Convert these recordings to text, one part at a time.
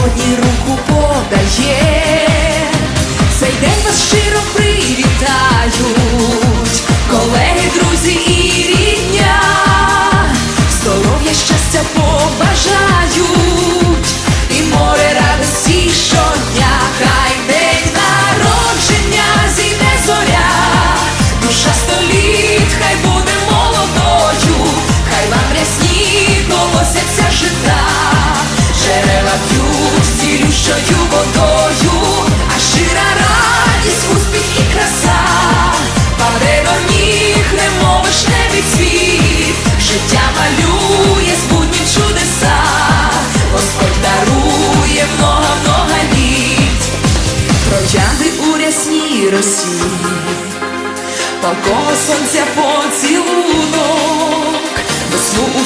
сьогодні цілющою водою, а щира радість, успіх і краса, паде до ніг, немов вишневий цвіт, життя малює збудні чудеса, Господь дарує много-много літ, троянди у рясній росі. Палкого сонця поцілунок, весну у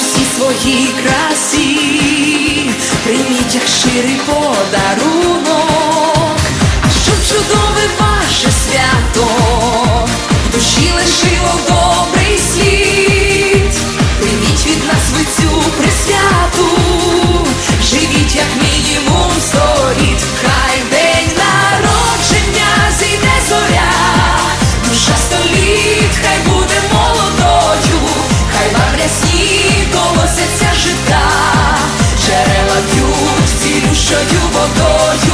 щирий подарунок, а що чудове ваше свято. Що водою